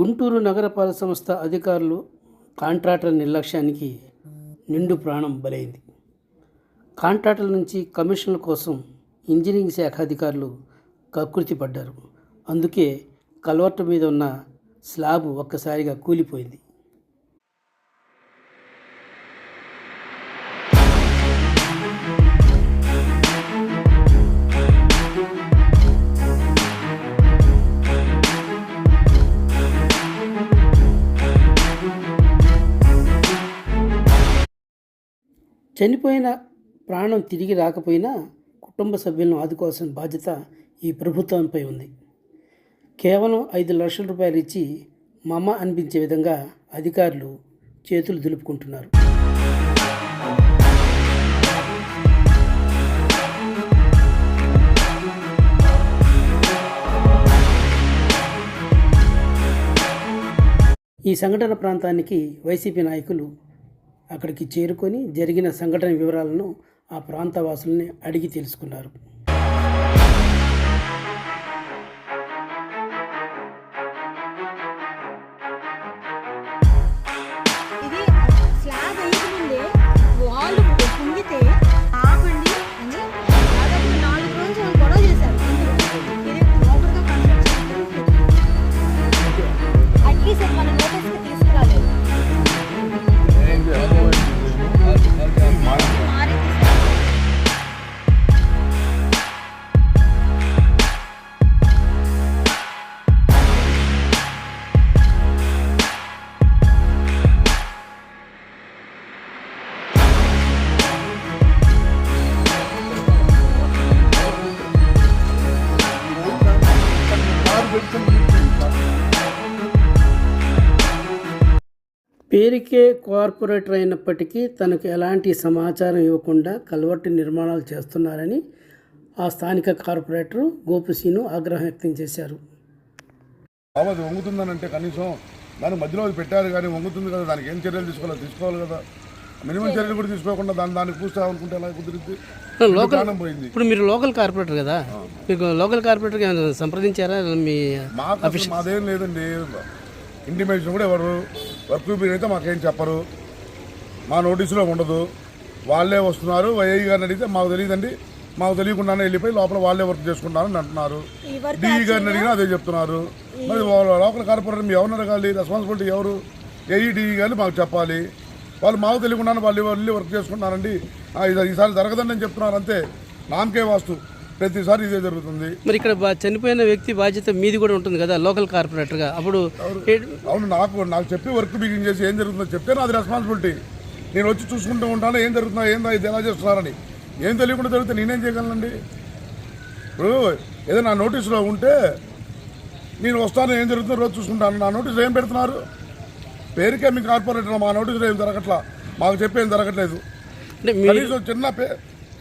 గుంటూరు నగరపాలక సంస్థ అధికారులు కాంట్రాక్టర్ నిర్లక్ష్యానికి నిండు ప్రాణం బలైంది. కాంట్రాక్టర్ల నుంచి కమిషన్ల కోసం ఇంజనీరింగ్ శాఖ అధికారులు కకృతి పడ్డారు. అందుకే కల్వర్టు మీద ఉన్న స్లాబ్ ఒక్కసారిగా కూలిపోయింది. చనిపోయిన ప్రాణం తిరిగి రాకపోయినా కుటుంబ సభ్యులను ఆదుకోవాల్సిన బాధ్యత ఈ ప్రభుత్వంపై ఉంది. కేవలం ఐదు లక్షల రూపాయలు ఇచ్చి మమ అనిపించే విధంగా అధికారులు చేతులు దులుపుకుంటున్నారు. ఈ సంఘటన ప్రాంతానికి వైసీపీ నాయకులు అక్కడికి చేరుకొని జరిగిన సంఘటన వివరాలను ఆ ప్రాంతవాసుల్ని అడిగి తెలుసుకున్నారు. పేరుకే కార్పొరేటర్ అయినప్పటికీ తనకు ఎలాంటి సమాచారం ఇవ్వకుండా కల్వర్టు నిర్మాణాలు చేస్తున్నారని ఆ స్థానిక కార్పొరేటర్ గోపుసీను ఆగ్రహం వ్యక్తం చేశారు. బాబు అది వంగుతుందనంటే కనీసం దాని మధ్యలో అది పెట్టారు కానీ వంగుతుంది కదా దానికి ఏం చర్యలు తీసుకోవాలి తీసుకోవాలి కదా. మినిమం చర్యలు కూడా తీసుకోకుండా దాన్ని దానికి కూర్చోవాలనుకుంటే ఎలా కుదిరింది లోకల్ పోయింది. ఇప్పుడు మీరు లోకల్ కార్పొరేటర్ కదా? మీకు లోకల్ కార్పొరేటర్కి ఏమైనా సంప్రదించారా? మీ మాదేం లేదండి. ఇంటిమేషన్ కూడా ఎవరు వర్క్ చూపి అయితే మాకేం చెప్పరు. మా నోటీసులో ఉండదు. వాళ్ళే వస్తున్నారు. వైఐ గారిని అడిగితే మాకు తెలియదండి. మాకు తెలియకుండానే వెళ్ళిపోయి లోపల వాళ్ళే వర్క్ చేసుకుంటారని అంటున్నారు. డిఈ గారిని అడిగినా అదే చెప్తున్నారు. మరి లోకల్ కార్పొరేటర్ మీ ఎవరిని అడగాలి? రెస్పాన్సిబిలిటీ ఎవరు? ఏఈ డిఈ గారు మాకు చెప్పాలి. వాళ్ళు మాకు తెలియకుండానే వాళ్ళు వెళ్ళి వర్క్ చేసుకుంటున్నారండి. ఈసారి జరగదని నేను చెప్తున్నారు. అంతే. నామకే వాస్తు. ప్రతిసారి ఇదే జరుగుతుంది. మరి ఇక్కడ చనిపోయిన వ్యక్తి బాధ్యత మీది కూడా ఉంటుంది కదా లోకల్ కార్పొరేటర్గా అప్పుడు అవును. నాకు నాకు చెప్పి వర్క్ బిగిన్ చేసి ఏం జరుగుతుందో చెప్తే నాది రెస్పాన్సిబిలిటీ నేను వచ్చి చూసుకుంటూ ఉంటాను ఏం జరుగుతుందో ఏందో ఇది ఎలా చేస్తున్నారని. ఏం తెలియకుండా జరిగితే నేనేం చేయగలనండి? ఇప్పుడు ఏదో నా నోటీసులో ఉంటే నేను వస్తాను ఏం జరుగుతుందో రోజు చూసుకుంటాను. నా నోటీసులో ఏం పెడుతున్నారు? పేరుకే మీ కార్పొరేటర్ మా నోటీసులో ఏం జరగట్లా? మాకు చెప్పి ఏం జరగట్లేదు. కనీసం చిన్న పే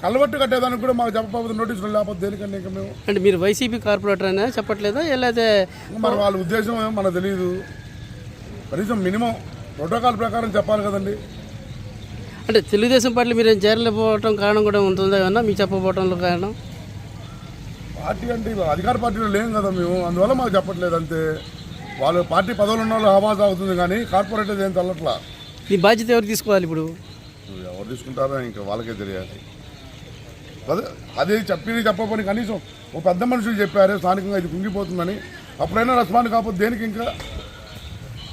కలవట్టు కట్టేదానికి కూడా మాకు చెప్పకపోతే నోటీసులు లేకపోతే దేనికంటే ఇంకా మేము? అంటే మీరు వైసీపీ కార్పొరేటర్ అయినా చెప్పట్లేదా? లేకపోతే మరి వాళ్ళ ఉద్దేశం ఏమో మనకు తెలియదు కనీసం మినిమం ప్రోటోకాల్ ప్రకారం చెప్పాలి కదండి. అంటే తెలుగుదేశం పార్టీ మీరు చేరలేకపోవటం కారణం కూడా ఉంటుందా ఏమన్నా? మీకు చెప్పకపోవటంలో కారణం? పార్టీ అంటే ఇవాళ అధికార పార్టీలో లేం కదా మేము. అందువల్ల మాకు చెప్పట్లేదు అంతే. వాళ్ళు పార్టీ పదవులు ఉన్న వాళ్ళు హవాజ్ అవుతుంది కానీ కార్పొరేటర్ ఏం చల్లట్లా? ఈ బాధ్యత ఎవరు తీసుకోవాలి ఇప్పుడు? ఎవరు తీసుకుంటారో ఇంకా వాళ్ళకే తెలియాలి. అదే చెప్పింది చెప్పకపోని కనీసం ఒక పెద్ద మనుషులు చెప్పారు స్థానికంగా ఇది కుంగిపోతుందని. అప్పుడైనా రెస్పాండ్ కాకపోతే దేనికి ఇంకా?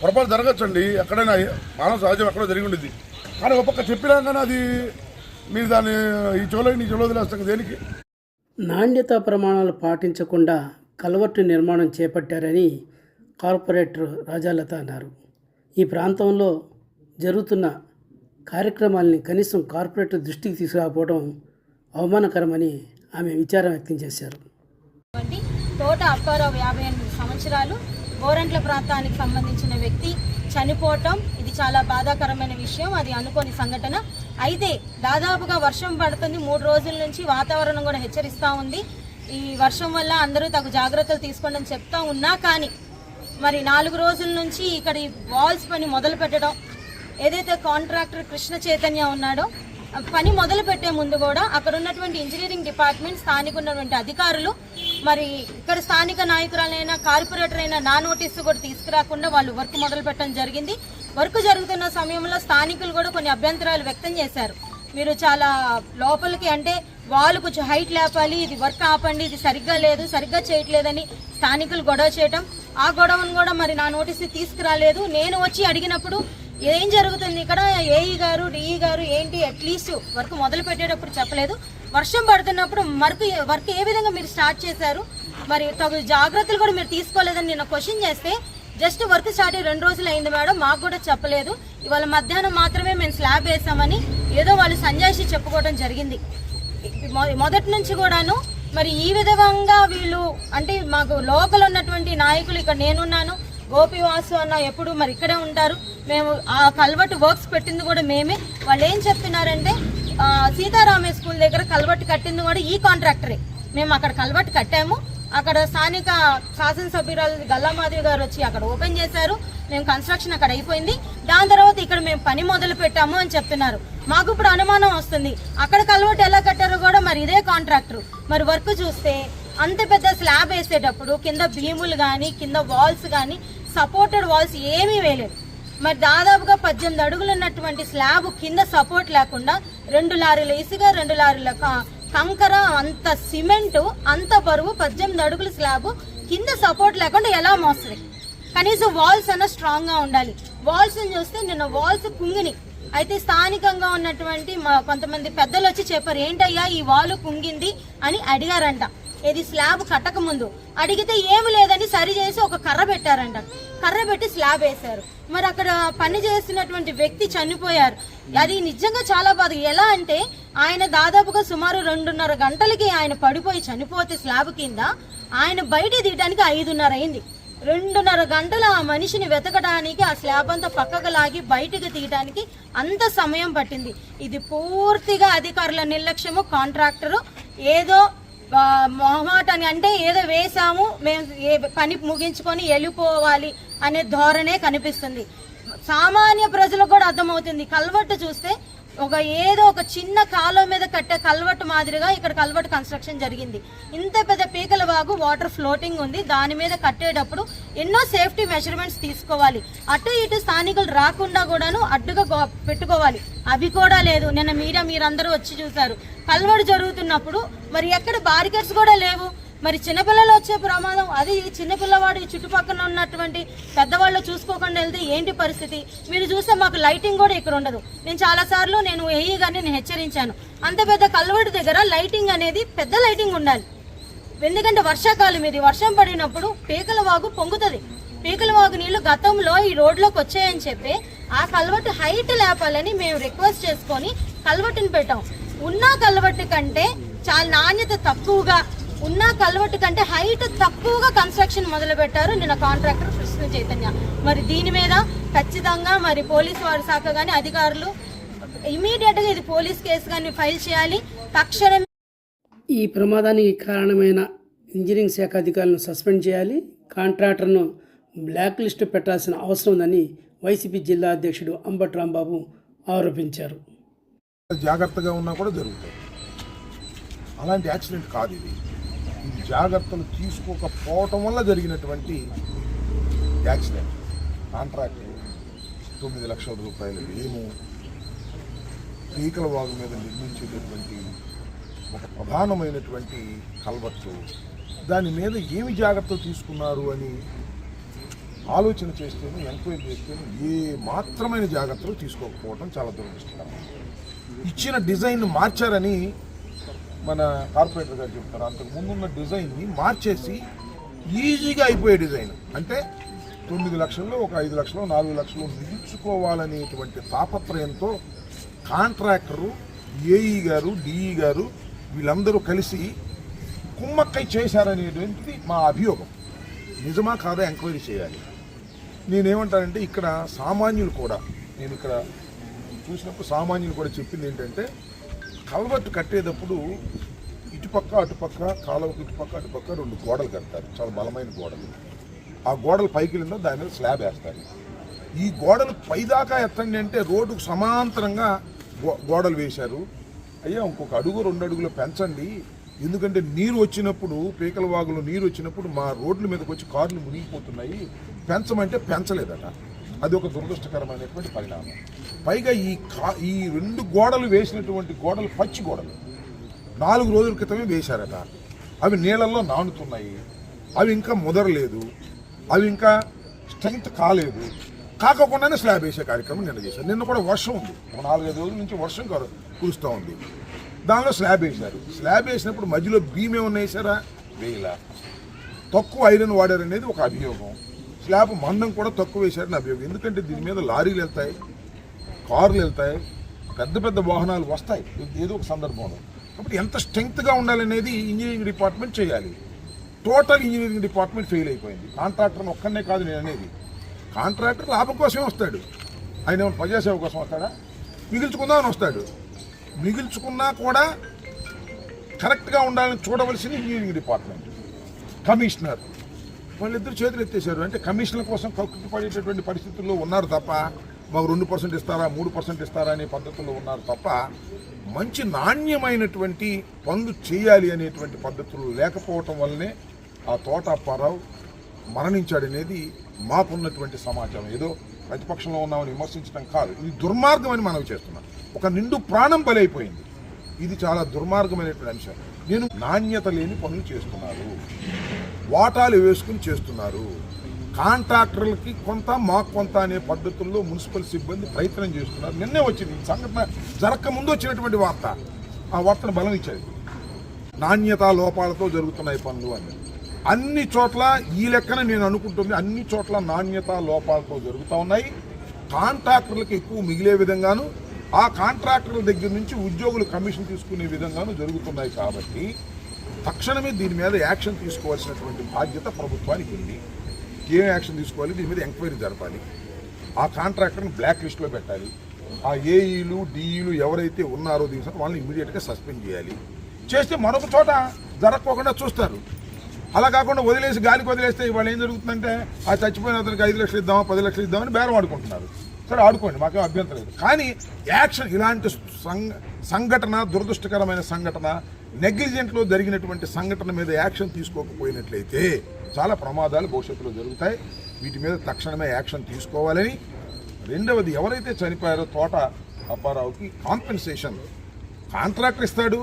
పొరపాటు జరగచ్చండి. ఎక్కడైనా మానవ సహజం ఎక్కడో జరిగి ఉండేది కానీ ఒక్కొక్క పక్క చెప్పినా కానీ అది మీరు దాన్ని ఈ చోలో నీ చోలో వదిలేస్తాం దేనికి? నాణ్యత ప్రమాణాలు పాటించకుండా కలవట్టు నిర్మాణం చేపట్టారని కార్పొరేటర్ రాజాలత అన్నారు. ఈ ప్రాంతంలో జరుగుతున్న కార్యక్రమాల్ని కనీసం కార్పొరేటర్ దృష్టికి తీసుకురాకపోవడం అవమానకరమని ఆమె విచారం వ్యక్తం చేశారు. తోట అప్పారావు యాభై ఎనిమిది సంవత్సరాలు గోరంట్ల ప్రాంతానికి సంబంధించిన వ్యక్తి చనిపోవటం ఇది చాలా బాధాకరమైన విషయం అది అనుకోని సంఘటన. అయితే దాదాపుగా వర్షం పడుతుంది మూడు రోజుల నుంచి వాతావరణం కూడా హెచ్చరిస్తూ ఉంది. ఈ వర్షం వల్ల అందరూ తగు జాగ్రత్తలు తీసుకోండి అని చెప్తా ఉన్నా కానీ మరి నాలుగు రోజుల నుంచి ఇక్కడ ఈ వాల్స్ పని మొదలు పెట్టడం ఏదైతే కాంట్రాక్టర్ కృష్ణ చైతన్య ఉన్నాడో పని మొదలు పెట్టే ముందు కూడా అక్కడ ఉన్నటువంటి ఇంజనీరింగ్ డిపార్ట్మెంట్ స్థానిక ఉన్నటువంటి అధికారులు మరి ఇక్కడ స్థానిక నాయకురాలైన కార్పొరేటర్ అయినా నా నోటీసు కూడా తీసుకురాకుండా వాళ్ళు వర్క్ మొదలు పెట్టడం జరిగింది. వర్క్ జరుగుతున్న సమయంలో స్థానికులు కూడా కొన్ని అభ్యంతరాలు వ్యక్తం చేశారు. మీరు చాలా లోపలికి అంటే వాళ్ళు కొంచెం హైట్ లేపాలి ఇది వర్క్ ఆపండి ఇది సరిగ్గా లేదు సరిగ్గా చేయట్లేదని స్థానికులు గొడవ చేయటం. ఆ గొడవను కూడా మరి నా నోటీసు తీసుకురాలేదు. నేను వచ్చి అడిగినప్పుడు ఏం జరుగుతుంది ఇక్కడ? ఏఈ గారు డిఈ గారు ఏంటి? అట్లీస్ట్ వర్క్ మొదలు పెట్టేటప్పుడు చెప్పలేదు. వర్షం పడుతున్నప్పుడు వర్క్ వర్క్ ఏ విధంగా మీరు స్టార్ట్ చేశారు? మరి తగు జాగ్రత్తలు కూడా మీరు తీసుకోలేదని నిన్న క్వశ్చన్ చేస్తే జస్ట్ వర్క్ స్టార్ట్ అయ్యి రెండు రోజులు అయింది మేడం మాకు కూడా చెప్పలేదు. ఇవాళ మధ్యాహ్నం మాత్రమే మేము స్లాబ్ వేసామని ఏదో వాళ్ళు సంజాయిషి చెప్పుకోవడం జరిగింది. మొదటి నుంచి కూడాను మరి ఈ విధంగా వీళ్ళు అంటే మాకు లోకల్ ఉన్నటువంటి నాయకులు ఇక్కడ నేనున్నాను. గోపివాసు అన్న ఎప్పుడు మరి ఇక్కడే ఉంటారు. మేము ఆ కల్వర్ట్ వర్క్స్ పెట్టింది కూడా మేమే. వాళ్ళు ఏం చెప్తున్నారంటే ఆ, సీతారామయ్య స్కూల్ దగ్గర కల్వర్ట్ కట్టింది కూడా ఈ కాంట్రాక్టరే. మేము అక్కడ కల్వర్ట్ కట్టాము. అక్కడ స్థానిక శాసనసభ్యురాలు గల్లామాధవి గారు వచ్చి అక్కడ ఓపెన్ చేశారు. మేము కన్స్ట్రక్షన్ అక్కడ అయిపోయింది. దాని తర్వాత ఇక్కడ మేము పని మొదలు పెట్టాము అని చెప్తున్నారు. మాకు ఇప్పుడు అనుమానం వస్తుంది. అక్కడ కల్వర్ట్ ఎలా కట్టారో కూడా మరి ఇదే కాంట్రాక్టర్. మరి వర్క్ చూస్తే అంత పెద్ద స్లాబ్ వేసేటప్పుడు కింద భీములు కానీ కింద వాల్స్ కానీ సపోర్టెడ్ వాల్స్ ఏమీ వేయలేదు. మరి దాదాపుగా పద్దెనిమిది అడుగులు ఉన్నటువంటి స్లాబ్ కింద సపోర్ట్ లేకుండా రెండు లారీల ఇసుక రెండు లారీల కంకర అంత సిమెంట్ అంత బరువు పద్దెనిమిది అడుగుల స్లాబ్ కింద సపోర్ట్ లేకుండా ఎలా మోస్తుంది? కనీసం వాల్స్ అన్న స్ట్రాంగ్గా ఉండాలి. వాల్స్ చూస్తే నిన్న వాల్స్ కుంగిని. అయితే స్థానికంగా ఉన్నటువంటి మా కొంతమంది పెద్దలు వచ్చి చెప్పారు ఏంటయ్యా ఈ వాల్ కుంగింది? అని అడిగారంట. ఇది స్లాబ్ కట్టక ముందు. అడిగితే ఏమి లేదని సరి చేసి ఒక కర్ర పెట్టారంట. కర్ర పెట్టి స్లాబ్ వేశారు. మరి అక్కడ పని చేస్తున్నటువంటి వ్యక్తి చనిపోయారు. అది నిజంగా చాలా బాధ. ఎలా అంటే ఆయన దాదాపుగా సుమారు రెండున్నర గంటలకి ఆయన పడిపోయి చనిపోతే స్లాబ్ కింద ఆయన బయట తీయడానికి ఐదున్నర అయింది. రెండున్నర గంటలు ఆ మనిషిని వెతకడానికి ఆ స్లాబ్ అంతా పక్కకు లాగి బయటకు తీయడానికి అంత సమయం పట్టింది. ఇది పూర్తిగా అధికారుల నిర్లక్ష్యము. కాంట్రాక్టరు ఏదో ఆ, అంటే ఏదో వేసాము మేము ఏ పని ముగించుకొని వెళ్ళిపోవాలి అనే ధోరణే కనిపిస్తుంది. సామాన్య ప్రజలకు కూడా అర్థమవుతుంది. కల్వర్టు చూస్తే ఒక ఏదో ఒక చిన్న కాలువ మీద కట్టే కల్వట్టు మాదిరిగా ఇక్కడ కల్వట్టు కన్స్ట్రక్షన్ జరిగింది. ఇంత పెద్ద పీకల వాగు వాటర్ ఫ్లోటింగ్ ఉంది. దాని మీద కట్టేటప్పుడు ఎన్నో సేఫ్టీ మెజర్మెంట్స్ తీసుకోవాలి. అటు ఇటు స్థానికులు రాకుండా కూడాను అడ్డుగా పెట్టుకోవాలి. అవి కూడా లేదు. నిన్న మీడియా మీరందరూ వచ్చి చూశారు. కల్వడు జరుగుతున్నప్పుడు మరి ఎక్కడ బారికేట్స్ కూడా లేవు. మరి చిన్నపిల్లలు వచ్చే ప్రమాదం అది చిన్నపిల్లవాడు చుట్టుపక్కల ఉన్నటువంటి పెద్దవాళ్ళు చూసుకోకుండా వెళ్తే ఏంటి పరిస్థితి? మీరు చూస్తే మాకు లైటింగ్ కూడా ఇక్కడ ఉండదు. నేను చాలా సార్లు నేను ఏఈ గారిని నేను హెచ్చరించాను. అంత పెద్ద కల్వర్టు దగ్గర లైటింగ్ అనేది పెద్ద లైటింగ్ ఉండాలి. ఎందుకంటే వర్షాకాలం ఇది. వర్షం పడినప్పుడు పీకల వాగు పొంగుతుంది. పీకల వాగు నీళ్ళు గతంలో ఈ రోడ్లోకి వచ్చాయని చెప్పి ఆ కల్వర్టు హైట్ లేపాలని మేము రిక్వెస్ట్ చేసుకొని కల్వర్టుని పెట్టాం. ఉన్న కల్వర్టు కంటే చాలా నాణ్యత తక్కువగా ఉన్న కల్వట్టు కంటే హైట్ తక్కువగా కన్స్ట్రక్షన్ మొదలు పెట్టారు నిన్న కాంట్రాక్టర్ కృష్ణ చైతన్య. మరి దీని మీద ఖచ్చితంగా మరి పోలీసు వారి శాఖ కానీ అధికారులు ఇమీడియట్గా ఇది పోలీస్ కేసు కానీ ఫైల్ చేయాలి. తక్షణం ఈ ప్రమాదానికి కారణమైన ఇంజనీరింగ్ శాఖ అధికారులను సస్పెండ్ చేయాలి. కాంట్రాక్టర్ను బ్లాక్ లిస్ట్ పెట్టాల్సిన అవసరం ఉందని వైసీపీ జిల్లా అధ్యక్షుడు అంబటి రాంబాబు ఆరోపించారు. జాగ్రత్తగా ఉన్నా కూడా జరుగుతాయి అలాంటి యాక్సిడెంట్ కాదు ఇది. ఈ జాగ్రత్తలు తీసుకోకపోవటం వల్ల జరిగినటువంటి యాక్సిడెంట్ కాంట్రాక్ట్. తొమ్మిది లక్షల రూపాయలు ఏమో పీకల వాగు మీద నిర్మించేటటువంటి ఒక ప్రధానమైనటువంటి కల్వర్టు. దాని మీద ఏమి జాగ్రత్తలు తీసుకున్నారు అని ఆలోచన చేస్తేనే ఎంక్వైరీ చేస్తేనే ఏ మాత్రమైన జాగ్రత్తలు తీసుకోకపోవడం చాలా దురదృష్టకరం. ఇచ్చిన డిజైన్ మార్చారని మన కార్పొరేటర్ గారు చెప్తారు అంతకు ముందున్న డిజైన్ని మార్చేసి ఈజీగా అయిపోయే డిజైన్. అంటే తొమ్మిది లక్షల్లో ఒక ఐదు లక్షలు నాలుగు లక్షలు మిగుల్చుకోవాలనేటువంటి తాపత్రయంతో కాంట్రాక్టరు ఏఈ గారు డిఈ గారు వీళ్ళందరూ కలిసి కుమ్మక్కై చేశారనేటువంటిది మా అభియోగం. నిజమా కాదా ఎంక్వైరీ చేయాలి. నేనేమంటానంటే ఇక్కడ సామాన్యులు కూడా నేను ఇక్కడ చూసినప్పుడు సామాన్యులు కూడా చెప్పింది ఏంటంటే కల్వర్ట్ కట్టేటప్పుడు ఇటుపక్క అటుపక్క కాలువకు ఇటుపక్క అటుపక్క రెండు గోడలు కడతారు. చాలా బలమైన గోడలు. ఆ గోడలు పైకి వెళ్ళిందో దాని మీద స్లాబ్ వేస్తారు. ఈ గోడలు పైదాకా ఎత్తండి అంటే రోడ్డుకు సమాంతరంగా గో- గోడలు వేశారు. అయ్యా ఇంకొక అడుగు రెండు అడుగులు పెంచండి. ఎందుకంటే నీరు వచ్చినప్పుడు పీకల వాగులో నీరు వచ్చినప్పుడు మా రోడ్ల మీదకి వచ్చి కార్లు మునిగిపోతున్నాయి. పెంచమంటే పెంచలేదట. అది ఒక దురదృష్టకరమైనటువంటి పరిణామం. పైగా ఈ కా ఈ రెండు గోడలు వేసినటువంటి గోడలు పచ్చి గోడలు. నాలుగు రోజుల క్రితమే వేశారట. అవి నీళ్ళల్లో నానుతున్నాయి. అవి ఇంకా ముదరలేదు. అవి ఇంకా స్ట్రెంగ్త్ కాలేదు. కాకోకుండానే స్లాబ్ వేసే కార్యక్రమం నిన్న చేశారు. నిన్న కూడా వర్షం ఉంది. ఒక నాలుగైదు రోజుల నుంచి వర్షం కురుస్తూ ఉంది. దానిలో స్లాబ్ వేశారు. స్లాబ్ వేసినప్పుడు మధ్యలో బీమ్ ఏమన్నా వేసారా వేయలా. తక్కువ ఐరన్ వాడారనేది ఒక అభియోగం. స్లాబ్ మందం కూడా తక్కువ వేశారని అభియోగం. ఎందుకంటే దీని మీద లారీలు వెళ్తాయి కార్లు వెళ్తాయి పెద్ద పెద్ద వాహనాలు వస్తాయి. ఏదో ఒక సందర్భంలో. కాబట్టి ఎంత స్ట్రెంగ్త్గా ఉండాలనేది ఇంజనీరింగ్ డిపార్ట్మెంట్ చేయాలి. టోటల్ ఇంజనీరింగ్ డిపార్ట్మెంట్ ఫెయిల్ అయిపోయింది. కాంట్రాక్టర్ ఒక్కనే కాదు నేను అనేది. కాంట్రాక్టర్ లాభం కోసమే వస్తాడు. ఆయన ఏమైనా ప్రజాసేవ కోసం వస్తాడా? మిగిల్చుకుందామని వస్తాడు. మిగిల్చుకున్నా కూడా కరెక్ట్గా ఉండాలని చూడవలసింది ఇంజనీరింగ్ డిపార్ట్మెంట్ కమిషనర్ వాళ్ళిద్దరు చేతులు ఎత్తేసారు అంటే కమిషన్ల కోసం కక్కుతు పడేటటువంటి పరిస్థితుల్లో ఉన్నారు తప్ప మాకు రెండు పర్సెంట్ ఇస్తారా మూడు పర్సెంట్ ఇస్తారా అనే పద్ధతుల్లో ఉన్నారు తప్ప మంచి నాణ్యమైనటువంటి పనులు చేయాలి అనేటువంటి పద్ధతులు లేకపోవటం వల్లనే ఆ తోట అప్పారావు మరణించాడనేది మాకున్నటువంటి సమాచారం. ఏదో ప్రతిపక్షంలో ఉన్నామని విమర్శించడం కాదు. ఇది దుర్మార్గం అని మనం చేస్తున్నాం. ఒక నిండు ప్రాణం బలైపోయింది. ఇది చాలా దుర్మార్గమైనటువంటి అంశం. నేను నాణ్యత లేని పనులు చేస్తున్నారు. వాటాలు వేసుకుని చేస్తున్నారు. కాంట్రాక్టర్లకి కొంత మాకు కొంత అనే పద్ధతుల్లో మున్సిపల్ సిబ్బంది ప్రయత్నం చేస్తున్నారు. నిన్నే వచ్చింది ఈ సంఘటన జరగక ముందు వచ్చినటువంటి వార్త. ఆ వార్తను బలం ఇచ్చేది నాణ్యత లోపాలతో జరుగుతున్నాయి పనులు అని. అన్ని చోట్ల ఈ లెక్కన నేను అనుకుంటుంది అన్ని చోట్ల నాణ్యత లోపాలతో జరుగుతూ ఉన్నాయి. కాంట్రాక్టర్లకు ఎక్కువ మిగిలే విధంగాను ఆ కాంట్రాక్టర్ల దగ్గర నుంచి ఉద్యోగులు కమిషన్ తీసుకునే విధంగాను జరుగుతున్నాయి కాబట్టి తక్షణమే దీని మీద యాక్షన్ తీసుకోవాల్సినటువంటి బాధ్యత ప్రభుత్వానికి ఉంది. ఏం యాక్షన్ తీసుకోవాలి? దీని మీద ఎంక్వైరీ జరపాలి. ఆ కాంట్రాక్టర్ని బ్లాక్ లిస్ట్లో పెట్టాలి. ఆ ఏఈలు డిఈలు ఎవరైతే ఉన్నారో దీని వాళ్ళని ఇమీడియట్గా సస్పెండ్ చేయాలి. చేస్తే మరొక చోట జరగకోకుండా చూస్తారు. అలా కాకుండా వదిలేసి గాలికి వదిలేస్తే ఇవాళ ఏం జరుగుతుందంటే ఆ చచ్చిపోయిన అతనికి ఐదు లక్షలు ఇద్దామా పది లక్షలు ఇద్దామని బేరం ఆడుకుంటున్నారు. సరే ఆడుకోండి మాకేం అభ్యంతరం లేదు. కానీ యాక్షన్ ఇలాంటి సంఘ సంఘటన దురదృష్టకరమైన సంఘటన నెగ్లిజెంట్లో జరిగినటువంటి సంఘటన మీద యాక్షన్ తీసుకోకపోయినట్లయితే చాలా ప్రమాదాలు భవిష్యత్తులో జరుగుతాయి. వీటి మీద తక్షణమే యాక్షన్ తీసుకోవాలని. రెండవది ఎవరైతే చనిపోయారో తోట అప్పారావుకి కాంపెన్సేషన్. కాంట్రాక్టర్ ఇస్తాడు.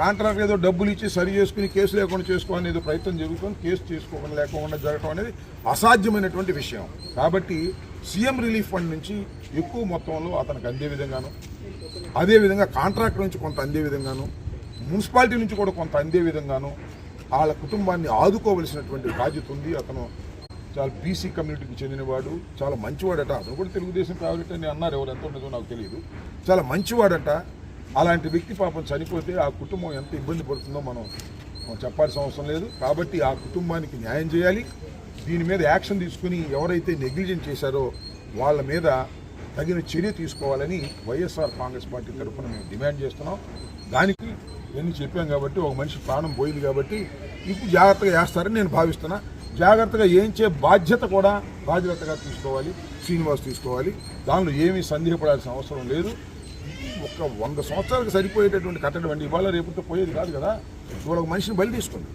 కాంట్రాక్ట్ ఏదో డబ్బులు ఇచ్చి సరి చేసుకుని కేసు లేకుండా చేసుకోవాలని ఏదో ప్రయత్నం జరుగుతుంది. కేసు చేసుకోకుండా లేకుండా జరగడం అనేది అసాధ్యమైనటువంటి విషయం. కాబట్టి సీఎం రిలీఫ్ ఫండ్ నుంచి ఎక్కువ మొత్తంలో అతనికి అందే విధంగాను అదేవిధంగా కాంట్రాక్ట్ నుంచి కొంత అందే విధంగాను మున్సిపాలిటీ నుంచి కూడా కొంత అందే విధంగాను వాళ్ళ కుటుంబాన్ని ఆదుకోవలసినటువంటి బాధ్యత ఉంది. అతను చాలా బీసీ కమ్యూనిటీకి చెందినవాడు చాలా మంచివాడట. అతను కూడా తెలుగుదేశం ఫేవరెట్ అని అన్నారు ఎవరు ఎంత ఉండదో నాకు తెలియదు. చాలా మంచివాడట. అలాంటి వ్యక్తి పాపం చనిపోతే ఆ కుటుంబం ఎంత ఇబ్బంది పడుతుందో మనం మనం చెప్పాల్సిన అవసరం లేదు. కాబట్టి ఆ కుటుంబానికి న్యాయం చేయాలి. దీని మీద యాక్షన్ తీసుకుని ఎవరైతే నెగ్లిజెంట్ చేశారో వాళ్ళ మీద తగిన చర్య తీసుకోవాలని వైఎస్ఆర్ కాంగ్రెస్ పార్టీ తరఫున మేము డిమాండ్ చేస్తున్నాం. దానికి ఇవన్నీ చెప్పాం కాబట్టి ఒక మనిషి ప్రాణం పోయింది కాబట్టి ఇప్పుడు జాగ్రత్తగా వేస్తారని నేను భావిస్తున్నా. జాగ్రత్తగా ఏంచే బాధ్యత కూడా బాధ్యతగా తీసుకోవాలి శ్రీనివాస్ తీసుకోవాలి. దానిలో ఏమీ సందేహపడాల్సిన అవసరం లేదు. ఒక వంద సంవత్సరాలకు సరిపోయేటటువంటి కట్టడం అండి. ఇవాళ రేపుతో పోయేది కాదు కదా. ఇవాళ ఒక మనిషిని బలి తీసుకోండి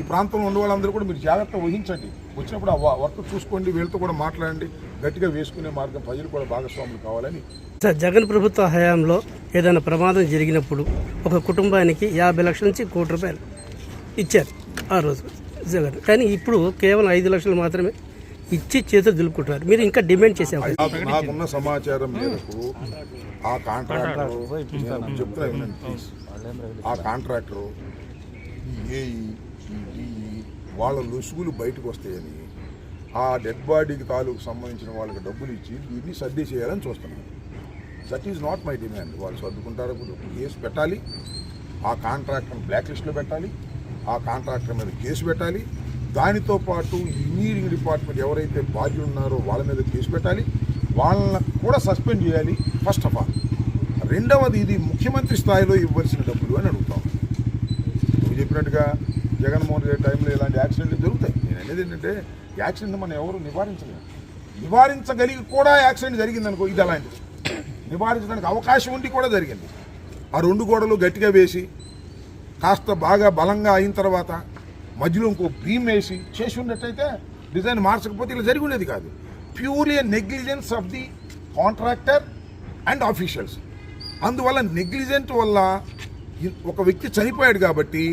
ఈ ప్రాంతంలో ఉన్న వాళ్ళందరూ కూడా మీరు జాగ్రత్త వహించండి. వచ్చినప్పుడు ఆ వర్క్ చూసుకోండి వీళ్ళతో కూడా మాట్లాడండి. గట్టిగా వేసుకునే మార్గం ప్రజలు కూడా భాగస్వాములు కావాలని సార్ జగన్ ప్రభుత్వ హయాంలో ఏదైనా ప్రమాదం జరిగినప్పుడు ఒక కుటుంబానికి యాభై లక్షల నుంచి కోటి రూపాయలు ఇచ్చారు ఆ రోజు జగన్. కానీ ఇప్పుడు కేవలం ఐదు లక్షలు మాత్రమే ఇచ్చి చేతులు దులుపుకుంటున్నారు. మీరు ఇంకా డిమాండ్ చేసే అవకాశం నాకు- నాకున్న సమాచారం మేరకు ఆ కాంట్రాక్టర్ చెప్తున్నా ఆ వాళ్ళ లొసుగులు బయటకు వస్తాయని ఆ డెడ్ బాడీకి తాలూకు సంబంధించిన వాళ్ళకి డబ్బులు ఇచ్చి దీన్ని సర్ది చేయాలని చూస్తున్నాను that is not my demand వాళ్ళు సర్దుకుంటారు కేసు పెట్టాలి ఆ కాంట్రాక్టర్ని బ్లాక్ లిస్ట్లో పెట్టాలి ఆ కాంట్రాక్టర్ మీద కేసు పెట్టాలి దానితో పాటు ఇంజనీరింగ్ డిపార్ట్మెంట్ ఎవరైతే బాధ్యులు ఉన్నారో వాళ్ళ మీద కేసు పెట్టాలి వాళ్ళని కూడా సస్పెండ్ చేయాలి ఫస్ట్ ఆఫ్ ఆల్ రెండవది ఇది ముఖ్యమంత్రి స్థాయిలో ఇవ్వాల్సిన డబ్బులు అని అడుగుతాం. నువ్వు చెప్పినట్టుగా జగన్మోహన్ రెడ్డి టైంలో ఇలాంటి యాక్సిడెంట్లు జరుగుతాయి. నేను అనేది ఏంటంటే యాక్సిడెంట్ మనం ఎవరు నివారించలేము. నివారించగలిగి కూడా యాక్సిడెంట్ జరిగిందనుకో ఇది అలాంటిది. నివారించడానికి అవకాశం ఉండి కూడా జరిగింది. ఆ రెండు గోడలు గట్టిగా వేసి కాస్త బాగా బలంగా అయిన తర్వాత మధ్యలో ఇంకో బీమ్ వేసి చేసి ఉన్నట్టయితే డిజైన్ మార్చకపోతే ఇలా జరిగి ఉండేది కాదు purely negligence of the contractor and officials అందువల్ల నెగ్లిజెంట్ వల్ల ఒక వ్యక్తి చనిపోయాడు కాబట్టి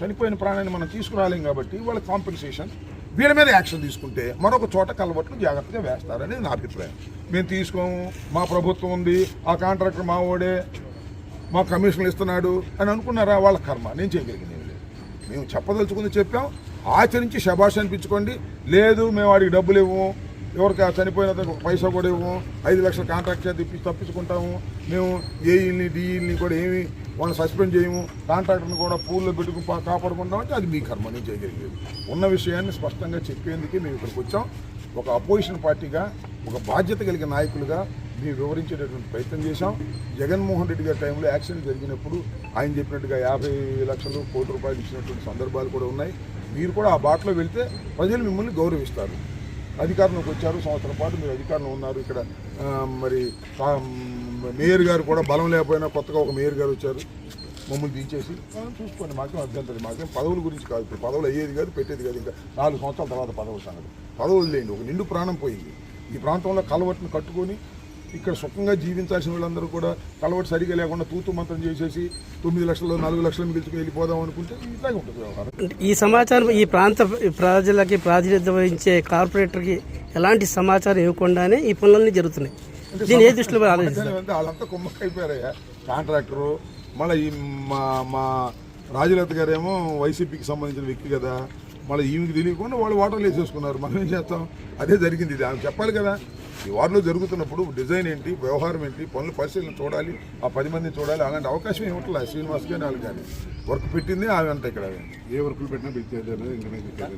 చనిపోయిన ప్రాణాన్ని మనం తీసుకురాలేం కాబట్టి వాళ్ళ కాంపెన్సేషన్ వీళ్ళ మీద యాక్షన్ తీసుకుంటే మరొక చోట కలవట్లు జాగ్రత్తగా వేస్తారనేది నా అభిప్రాయం. మేము తీసుకోము మా ప్రభుత్వం ఉంది ఆ కాంట్రాక్టర్ మా ఓడే మా కమిషన్లు ఇస్తున్నాడు అని అనుకున్నారా వాళ్ళ కర్మ. నేను చేయగలిగింది ఏమి లేదు. మేము చెప్పదలుచుకుంది చెప్పాం. ఆచరించి శబాష్ అనిపించుకోండి. లేదు మేము వాడికి డబ్బులు ఇవ్వము. ఎవరికి ఆ చనిపోయిన ఒక పైసా కూడా ఇవ్వము. ఐదు లక్షల కాంట్రాక్ట్ చేసి తప్పించుకుంటాము. మేము ఏఈల్ని డిఈల్ని కూడా ఏమి వాళ్ళని సస్పెండ్ చేయము కాంట్రాక్టర్ని కూడా పూల్లో పెట్టుకుని కాపాడుకుంటామంటే అది మీ కర్మ నేను చేయగలిగేది. ఉన్న విషయాన్ని స్పష్టంగా చెప్పేందుకే మేము ఇక్కడికి వచ్చాం. ఒక అపోజిషన్ పార్టీగా ఒక బాధ్యత కలిగిన నాయకులుగా మేము వివరించేటటువంటి ప్రయత్నం చేశాం. జగన్మోహన్ రెడ్డి గారి టైంలో యాక్సిడెంట్ జరిగినప్పుడు ఆయన చెప్పినట్టుగా యాభై లక్షలు కోటి రూపాయలు ఇచ్చినటువంటి సందర్భాలు కూడా ఉన్నాయి. మీరు కూడా ఆ బాటలో వెళ్తే ప్రజలు మిమ్మల్ని గౌరవిస్తారు. అధికారంలోకి వచ్చారు. సంవత్సరం పాటు మీరు అధికారంలో ఉన్నారు. ఇక్కడ మరి మేయర్ గారు కూడా బలం లేకపోయినా కొత్తగా ఒక మేయర్ గారు వచ్చారు. మమ్మల్ని దించేసి చూసుకోండి మాకేం అభ్యంతరం మాకేం పదవుల గురించి కాదు. ఇప్పుడు పదవులు అయ్యేది కాదు పెట్టేది కాదు. ఇంకా నాలుగు సంవత్సరాల తర్వాత పదవులు సంగతి. పదవులు లేండి ఒక నిండు ప్రాణం పోయింది. ఈ ప్రాంతంలో కలవట్టును కట్టుకొని ఇక్కడ సుఖంగా జీవించాల్సిన వాళ్ళందరూ కూడా కలవట్టు సరిగా లేకుండా తూతు మంత్రం చేసేసి తొమ్మిది లక్షలు నాలుగు లక్షలు మిగిల్చుకుని వెళ్ళిపోదాం అనుకుంటే ఇట్లాగే ఉంటుంది వ్యవహారం. ఈ సమాచారం ఈ ప్రాంత ప్రజలకి ప్రాతినిధ్యం వహించే కార్పొరేటర్కి ఎలాంటి సమాచారం ఇవ్వకుండానే ఈ పనులన్నీ జరుగుతున్నాయి. దీన్ని ఏ దృష్టిలో అంటే వాళ్ళంతా కుమ్మక్కైపోయారయ్యా. కాంట్రాక్టరు. మళ్ళీ ఈ మా మా రాజలత గారేమో వైసీపీకి సంబంధించిన వ్యక్తి కదా. మళ్ళీ ఈమెకి తెలియకుండా వాళ్ళు వాటర్లు వేసేసుకున్నారు. మనం ఏం చేస్తాం? అదే జరిగింది. ఇది ఆమె చెప్పాలి కదా. ఈ వార్డులో జరుగుతున్నప్పుడు డిజైన్ ఏంటి వ్యవహారం ఏంటి పనులు పరిశీలన చూడాలి ఆ పది మందిని చూడాలి అలాంటి అవకాశం ఏమిట్లా శ్రీనివాస్ కానీ వాళ్ళు కానీ వర్క్ పెట్టింది ఆమె అంతా ఇక్కడ. ఏ వర్కులు పెట్టినా పెట్టేది ఇంకా